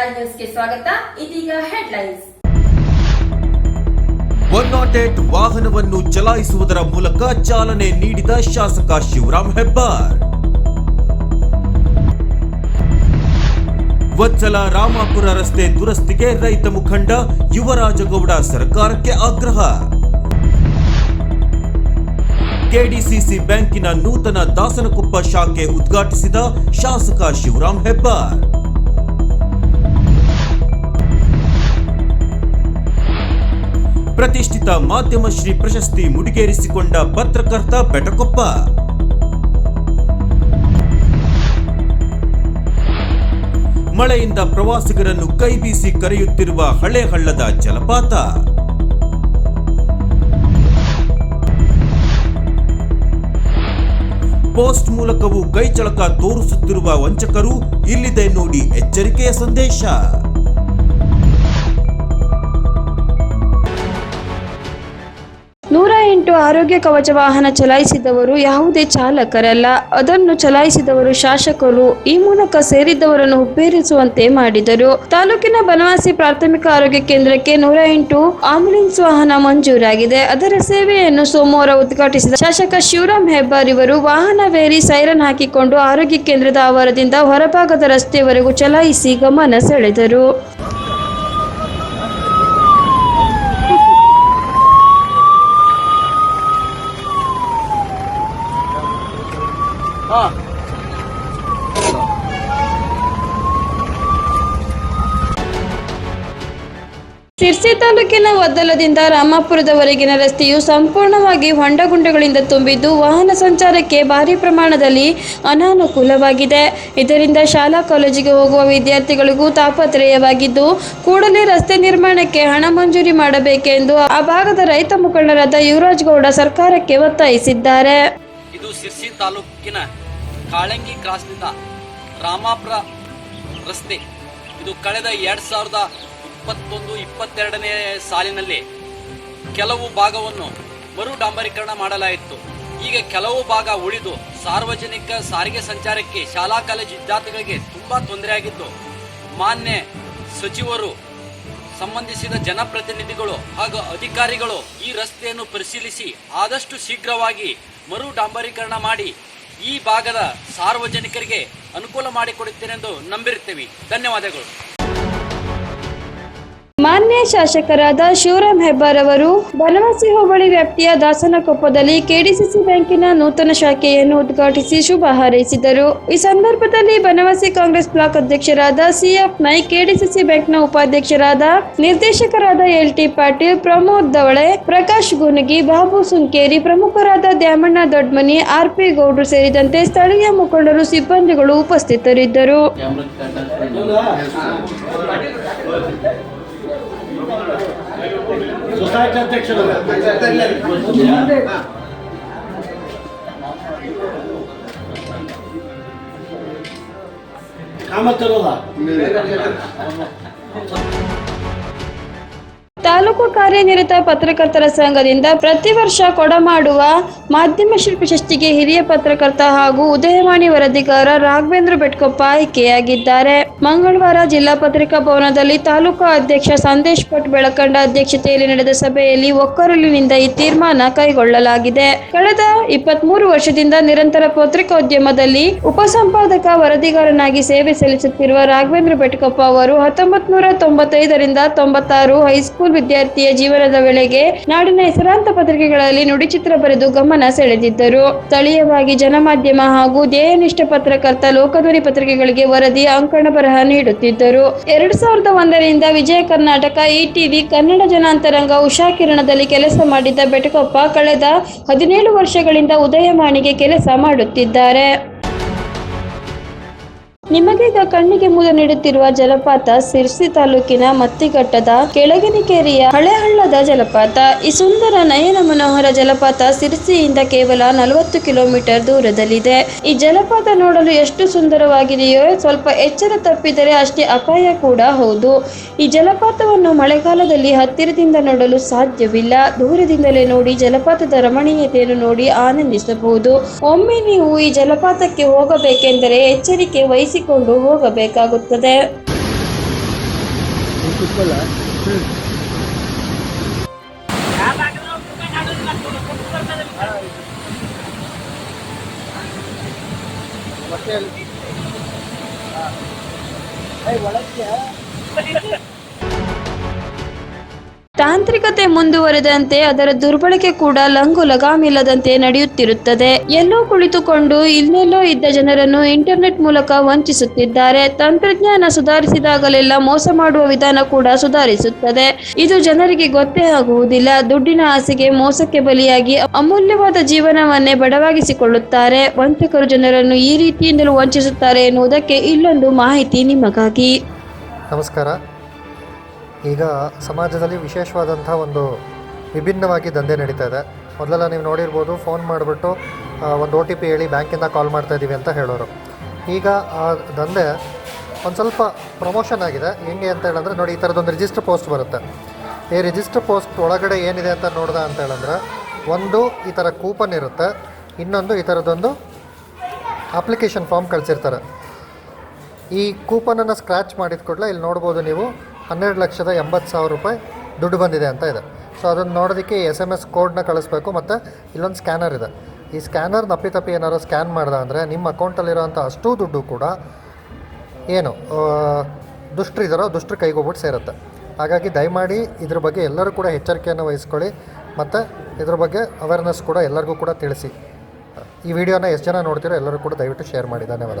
ಸ್ವಾಗತ. ಇದೀಗ one not eight ವಾಹನವನ್ನು ಚಲಾಯಿಸುವುದರ ಮೂಲಕ ಚಾಲನೆ ನೀಡಿದ ಶಾಸಕ ಶಿವರಾಮ್ ಹೆಬ್ಬಾರ್. ವತ್ಸಲ ರಾಮಾಪುರ ರಸ್ತೆ ದುರಸ್ತಿಗೆ ರೈತ ಮುಖಂಡ ಯುವರಾಜಗೌಡ ಸರ್ಕಾರಕ್ಕೆ ಆಗ್ರಹ. ಕೆಡಿಸಿಸಿ ಬ್ಯಾಂಕಿನ ನೂತನ ದಾಸನಕೊಪ್ಪ ಶಾಖೆ ಉದ್ಘಾಟಿಸಿದ ಶಾಸಕ ಶಿವರಾಮ್ ಹೆಬ್ಬಾರ್. ಪ್ರತಿಷ್ಠಿತ ಮಾಧ್ಯಮ ಶ್ರೀ ಪ್ರಶಸ್ತಿ ಮುಡಿಗೇರಿಸಿಕೊಂಡ ಪತ್ರಕರ್ತ ಬೆಟಕೊಪ್ಪ. ಮಳೆಯಿಂದ ಪ್ರವಾಸಿಗರನ್ನು ಕೈಬೀಸಿ ಕರೆಯುತ್ತಿರುವ ಹಳೆ ಹಳ್ಳದ ಜಲಪಾತ. ಪೋಸ್ಟ್ ಮೂಲಕವೂ ಕೈಚಳಕ ತೋರಿಸುತ್ತಿರುವ ವಂಚಕರು ಇಲ್ಲಿದೆ ನೋಡಿ ಎಚ್ಚರಿಕೆಯ ಸಂದೇಶ. ಎಂಟು ಆರೋಗ್ಯ ಕವಚ ವಾಹನ ಚಲಾಯಿಸಿದವರು ಯಾವುದೇ ಚಾಲಕರಲ್ಲ. ಅದನ್ನು ಚಲಾಯಿಸಿದವರು ಶಾಸಕರು. ಈ ಮೂಲಕ ಸೇರಿದ್ದವರನ್ನು ಹುಬ್ಬೇರಿಸುವಂತೆ ಮಾಡಿದರು. ತಾಲೂಕಿನ ಬನವಾಸಿ ಪ್ರಾಥಮಿಕ ಆರೋಗ್ಯ ಕೇಂದ್ರಕ್ಕೆ ನೂರ ಎಂಟು ಆಂಬುಲೆನ್ಸ್ ವಾಹನ ಮಂಜೂರಾಗಿದೆ. ಅದರ ಸೇವೆಯನ್ನು ಸೋಮವಾರ ಉದ್ಘಾಟಿಸಿದ ಶಾಸಕ ಶಿವರಾಮ್ ಹೆಬ್ಬಾರ್ ಇವರು ವಾಹನವೇರಿ ಸೈರನ್ ಹಾಕಿಕೊಂಡು ಆರೋಗ್ಯ ಕೇಂದ್ರದ ಆವರದಿಂದ ಹೊರಭಾಗದ ರಸ್ತೆಯವರೆಗೂ ಚಲಾಯಿಸಿ ಗಮನ ಸೆಳೆದರು. ಸಿರ್ಸಿ ತಾಲೂಕಿನ ವದ್ದಲದಿಂದ ರಾಮಾಪುರದವರೆಗಿನ ರಸ್ತೆಯು ಸಂಪೂರ್ಣವಾಗಿ ಹೊಂಡಗುಂಡಗಳಿಂದ ತುಂಬಿದ್ದು ವಾಹನ ಸಂಚಾರಕ್ಕೆ ಭಾರಿ ಪ್ರಮಾಣದಲ್ಲಿ ಅನಾನುಕೂಲವಾಗಿದೆ. ಇದರಿಂದ ಶಾಲಾ ಕಾಲೇಜಿಗೆ ಹೋಗುವ ವಿದ್ಯಾರ್ಥಿಗಳಿಗೂ ತಾಪತ್ರಯವಾಗಿದ್ದು, ಕೂಡಲೇ ರಸ್ತೆ ನಿರ್ಮಾಣಕ್ಕೆ ಹಣ ಮಂಜೂರಿ ಮಾಡಬೇಕೆಂದು ಆ ಭಾಗದ ರೈತ ಮುಖಂಡರಾದ ಯುವರಾಜ್ ಗೌಡ ಸರ್ಕಾರಕ್ಕೆ ಒತ್ತಾಯಿಸಿದ್ದಾರೆ. ಸಿರ್ಸಿ ತಾಲೂಕಿನ ಕಾಳಂಗಿ ಕ್ರಾಸ್ನಿಂದ ರಾಮಾಪುರ ರಸ್ತೆ. ಇದು ಕಳೆದ ಎರಡು ಸಾವಿರದ ಇಪ್ಪತ್ತೊಂದು, ಇಪ್ಪತ್ತೆರಡನೇ ಸಾಲಿನಲ್ಲಿ ಕೆಲವು ಭಾಗವನ್ನು ಮರು ಡಾಂಬರೀಕರಣ ಮಾಡಲಾಯಿತು. ಈಗ ಕೆಲವು ಭಾಗ ಉಳಿದು ಸಾರ್ವಜನಿಕ ಸಾರಿಗೆ ಸಂಚಾರಕ್ಕೆ, ಶಾಲಾ, ಕಾಲೇಜು ವಿದ್ಯಾರ್ಥಿಗಳಿಗೆ ತುಂಬಾ ತೊಂದರೆಯಾಗಿದ್ದು ಮಾನ್ಯ ಸಚಿವರು ಸಂಬಂಧಿಸಿದ ಜನಪ್ರತಿನಿಧಿಗಳು ಹಾಗೂ ಅಧಿಕಾರಿಗಳು ಈ ರಸ್ತೆಯನ್ನು ಪರಿಶೀಲಿಸಿ ಆದಷ್ಟು ಶೀಘ್ರವಾಗಿ ಮರು ಡಾಂಬರೀಕರಣ ಮಾಡಿ ಈ ಭಾಗದ ಸಾರ್ವಜನಿಕರಿಗೆ ಅನುಕೂಲ ಮಾಡಿಕೊಡುತ್ತೇನೆಂದು ನಂಬಿರುತ್ತೇವೆ. ಧನ್ಯವಾದಗಳು. ಮಾನ್ಯ ಶಾಸಕರಾದ ಶಿವರಾಮ್ ಹೆಬ್ಬಾರ್ ಅವರು ಬನವಾಸಿ ಹೋಬಳಿ ವ್ಯಾಪ್ತಿಯ ದಾಸನಕೊಪ್ಪದಲ್ಲಿ ಕೆಡಿಸಿಸಿ ಬ್ಯಾಂಕಿನ ನೂತನ ಶಾಖೆಯನ್ನು ಉದ್ಘಾಟಿಸಿ ಶುಭ ಹಾರೈಸಿದರು. ಈ ಸಂದರ್ಭದಲ್ಲಿ ಬನವಾಸಿ ಕಾಂಗ್ರೆಸ್ ಬ್ಲಾಕ್ ಅಧ್ಯಕ್ಷರಾದ ಸಿಎಫ್ ನಾಯ್ಕ್, ಕೆಡಿಸಿಸಿ ಬ್ಯಾಂಕ್ನ ಉಪಾಧ್ಯಕ್ಷರಾದ ನಿರ್ದೇಶಕರಾದ ಎಲ್ ಟಿ ಪಾಟೀಲ್, ಪ್ರಮೋದ್ ದವಳೆ ಪ್ರಕಾಶ್ ಗುನಗಿ, ಬಾಬು ಸುಂಕೇರಿ, ಪ್ರಮುಖರಾದ ದ್ಯಾಮಣ್ಣ ದೊಡ್ಮನಿ, ಆರ್ ಪಿ ಗೌಡ್ರು ಸೇರಿದಂತೆ ಸ್ಥಳೀಯ ಮುಖಂಡರು, ಸಿಬ್ಬಂದಿಗಳು ಉಪಸ್ಥಿತರಿದ್ದರು. ಸೊಸೈಟಿ ಅಧ್ಯಕ್ಷರು ಕಾಮತ್ತರದ ತಾಲೂಕು ಕಾರ್ಯನಿರತ ಪತ್ರಕರ್ತರ ಸಂಘದಿಂದ ಪ್ರತಿ ವರ್ಷ ಕೊಡಮಾಡುವ ಮಾಧ್ಯಮ ಶಿಲ್ಪ ಪ್ರಶಸ್ತಿಗೆ ಹಿರಿಯ ಪತ್ರಕರ್ತ ಹಾಗೂ ಉದಯವಾಣಿ ವರದಿಗಾರ ರಾಘವೇಂದ್ರ ಬೆಟ್ಕೊಪ್ಪ ಆಯ್ಕೆಯಾಗಿದ್ದಾರೆ. ಮಂಗಳವಾರ ಜಿಲ್ಲಾ ಪತ್ರಿಕಾ ಭವನದಲ್ಲಿ ತಾಲೂಕು ಅಧ್ಯಕ್ಷ ಸಂದೇಶ್ ಭಟ್ ಬೆಳಕಂಡ ಅಧ್ಯಕ್ಷತೆಯಲ್ಲಿ ನಡೆದ ಸಭೆಯಲ್ಲಿ ಒಕ್ಕರಲಿನಿಂದ ಈ ತೀರ್ಮಾನ ಕೈಗೊಳ್ಳಲಾಗಿದೆ. ಕಳೆದ ಇಪ್ಪತ್ಮೂರು ವರ್ಷದಿಂದ ನಿರಂತರ ಪತ್ರಿಕೋದ್ಯಮದಲ್ಲಿ ಉಪಸಂಪಾದಕ ವರದಿಗಾರನಾಗಿ ಸೇವೆ ಸಲ್ಲಿಸುತ್ತಿರುವ ರಾಘವೇಂದ್ರ ಬೆಟ್ಕೊಪ್ಪ ಅವರು ಹತ್ತೊಂಬತ್ ನೂರ ತೊಂಬತ್ತೈದರಿಂದ ತೊಂಬತ್ತಾರು ಹೈಸ್ಕೂಲ್ ವಿದ್ಯಾರ್ಥಿಯ ಜೀವನದ ವೇಳೆಗೆ ನಾಡಿನ ಹೆಸರಾಂತ ಪತ್ರಿಕೆಗಳಲ್ಲಿ ನುಡಿಚಿತ್ರ ಬರೆದು ಗಮನ ಸೆಳೆದಿದ್ದರು. ಸ್ಥಳೀಯವಾಗಿ ಜನಮಾಧ್ಯಮ ಹಾಗೂ ಧ್ಯೇಯನಿಷ್ಠ ಪತ್ರಕರ್ತ ಲೋಕಧ್ವನಿ ಪತ್ರಿಕೆಗಳಿಗೆ ವರದಿ, ಅಂಕಣ ಬರಹ ನೀಡುತ್ತಿದ್ದರು. ಎರಡ್ ಸಾವಿರದ ಒಂದರಿಂದ ವಿಜಯ ಕರ್ನಾಟಕ ಇಟಿವಿ ಕನ್ನಡ ಜನಾಂತರಂಗ ಉಷಾ ಕಿರಣದಲ್ಲಿ ಕೆಲಸ ಮಾಡಿದ್ದ ಬೆಟಕೊಪ್ಪ ಕಳೆದ ಹದಿನೇಳು ವರ್ಷಗಳಿಂದ ಉದಯವಾಣಿಗೆ ಕೆಲಸ ಮಾಡುತ್ತಿದ್ದಾರೆ. ನಿಮಗೀಗ ಕಣ್ಣಿಗೆ ಮುದ ನೀಡುತ್ತಿರುವ ಜಲಪಾತ ಸಿರ್ಸಿ ತಾಲೂಕಿನ ಮತ್ತಿಘಟ್ಟದ ಕೆಳಗಿನಕೆರೆಯ ಹಳೆಹಳ್ಳದ ಜಲಪಾತ. ಈ ಸುಂದರ ನಯನ ಮನೋಹರ ಜಲಪಾತ ಸಿರ್ಸಿಯಿಂದ ಕೇವಲ ನಲವತ್ತು ಕಿಲೋಮೀಟರ್ ದೂರದಲ್ಲಿದೆ. ಈ ಜಲಪಾತ ನೋಡಲು ಎಷ್ಟು ಸುಂದರವಾಗಿದೆಯೋ ಸ್ವಲ್ಪ ಎಚ್ಚರ ತಪ್ಪಿದರೆ ಅಷ್ಟೇ ಅಪಾಯ ಕೂಡ ಹೌದು. ಈ ಜಲಪಾತವನ್ನು ಮಳೆಗಾಲದಲ್ಲಿ ಹತ್ತಿರದಿಂದ ನೋಡಲು ಸಾಧ್ಯವಿಲ್ಲ. ದೂರದಿಂದಲೇ ನೋಡಿ ಜಲಪಾತದ ರಮಣೀಯತೆಯನ್ನು ನೋಡಿ ಆನಂದಿಸಬಹುದು. ಒಮ್ಮೆ ನೀವು ಈ ಜಲಪಾತಕ್ಕೆ ಹೋಗಬೇಕೆಂದರೆ ಎಚ್ಚರಿಕೆ ವಹಿಸಿಕೊಂಡು ಹೋಗಬೇಕಾಗುತ್ತದೆ. ಒಳಕ್ಕೆ ತಾಂತ್ರಿಕತೆ ಮುಂದುವರೆದಂತೆ ಅದರ ದುರ್ಬಳಕೆ ಕೂಡ ಲಂಗು ಲಗಾಮಿಲ್ಲದಂತೆ ನಡೆಯುತ್ತಿರುತ್ತದೆ. ಎಲ್ಲೋ ಕುಳಿತುಕೊಂಡು ಇಲ್ಲೆಲ್ಲೋ ಇದ್ದ ಜನರನ್ನು ಇಂಟರ್ನೆಟ್ ಮೂಲಕ ವಂಚಿಸುತ್ತಿದ್ದಾರೆ. ತಂತ್ರಜ್ಞಾನ ಸುಧಾರಿಸಿದಾಗಲೆಲ್ಲ ಮೋಸ ಮಾಡುವ ವಿಧಾನ ಕೂಡ ಸುಧಾರಿಸುತ್ತದೆ. ಇದು ಜನರಿಗೆ ಗೊತ್ತೇ ಆಗುವುದಿಲ್ಲ. ದುಡ್ಡಿನ ಆಸೆಗೆ ಮೋಸಕ್ಕೆ ಬಲಿಯಾಗಿ ಅಮೂಲ್ಯವಾದ ಜೀವನವನ್ನೇ ಬಡವಾಗಿಸಿಕೊಳ್ಳುತ್ತಾರೆ. ವಂಚಕರು ಜನರನ್ನು ಈ ರೀತಿಯಿಂದಲೂ ವಂಚಿಸುತ್ತಾರೆ ಎನ್ನುವುದಕ್ಕೆ ಇಲ್ಲೊಂದು ಮಾಹಿತಿ ನಿಮಗಾಗಿ. ನಮಸ್ಕಾರ. ಈಗ ಸಮಾಜದಲ್ಲಿ ವಿಶೇಷವಾದಂಥ ಒಂದು ವಿಭಿನ್ನವಾಗಿ ದಂಧೆ ನಡೀತಾ ಇದೆ. ಮೊದಲೆಲ್ಲ ನೀವು ನೋಡಿರ್ಬೋದು, ಫೋನ್ ಮಾಡಿಬಿಟ್ಟು ಒಂದು ಒ ಟಿ ಪಿ ಹೇಳಿ ಬ್ಯಾಂಕಿಂದ ಕಾಲ್ ಮಾಡ್ತಾ ಇದ್ದೀವಿ ಅಂತ ಹೇಳೋರು. ಈಗ ಆ ದಂಧೆ ಒಂದು ಸ್ವಲ್ಪ ಪ್ರಮೋಷನ್ ಆಗಿದೆ. ಹೆಂಗೆ ಅಂತ ಹೇಳಿದ್ರೆ, ನೋಡಿ, ಈ ಥರದೊಂದು ರಿಜಿಸ್ಟರ್ ಪೋಸ್ಟ್ ಬರುತ್ತೆ. ಈ ರಿಜಿಸ್ಟರ್ ಪೋಸ್ಟ್ ಒಳಗಡೆ ಏನಿದೆ ಅಂತ ನೋಡ್ದ ಅಂತ ಹೇಳಿದ್ರೆ, ಒಂದು, ಈ ಥರ ಕೂಪನ್ ಇರುತ್ತೆ. ಇನ್ನೊಂದು, ಈ ಥರದೊಂದು ಅಪ್ಲಿಕೇಶನ್ ಫಾರ್ಮ್ ಕಳಿಸಿರ್ತಾರೆ. ಈ ಕೂಪನನ್ನು ಸ್ಕ್ರ್ಯಾಚ್ ಮಾಡಿದ ಕೂಡಲೇ ಇಲ್ಲಿ ನೋಡ್ಬೋದು ನೀವು ಹನ್ನೆರಡು ಲಕ್ಷದ ಎಂಬತ್ತು ಸಾವಿರ ರೂಪಾಯಿ ದುಡ್ಡು ಬಂದಿದೆ ಅಂತ ಇದೆ. ಸೊ ಅದನ್ನು ನೋಡೋದಕ್ಕೆ ಎಸ್ ಎಂ ಎಸ್ ಕೋಡ್ನ ಕಳಿಸ್ಬೇಕು ಮತ್ತು ಇಲ್ಲೊಂದು ಸ್ಕ್ಯಾನರ್ ಇದೆ. ಈ ಸ್ಕ್ಯಾನರ್ ನಪ್ಪಿತಪ್ಪಿ ಏನಾರೋ ಸ್ಕ್ಯಾನ್ ಮಾಡ್ದೆ ಅಂದರೆ ನಿಮ್ಮ ಅಕೌಂಟಲ್ಲಿರೋಂಥ ಅಷ್ಟೂ ದುಡ್ಡು ಕೂಡ ಏನು ದುಷ್ಟರಿದ್ದಾರೋ ಕೈಗೆ ಕೈಗೋಗ್ಬಿಟ್ಟು ಸೇರುತ್ತೆ. ಹಾಗಾಗಿ ದಯಮಾಡಿ ಇದ್ರ ಬಗ್ಗೆ ಎಲ್ಲರೂ ಕೂಡ ಎಚ್ಚರಿಕೆಯನ್ನು ವಹಿಸ್ಕೊಳ್ಳಿ ಮತ್ತು ಇದ್ರ ಬಗ್ಗೆ ಅವೇರ್ನೆಸ್ ಕೂಡ ಎಲ್ಲರಿಗೂ ಕೂಡ ತಿಳಿಸಿ. ಈ ವಿಡಿಯೋನ ಎಷ್ಟು ಜನ ನೋಡ್ತೀರೋ ಎಲ್ಲರೂ ಕೂಡ ದಯವಿಟ್ಟು ಶೇರ್ ಮಾಡಿ. ಧನ್ಯವಾದ.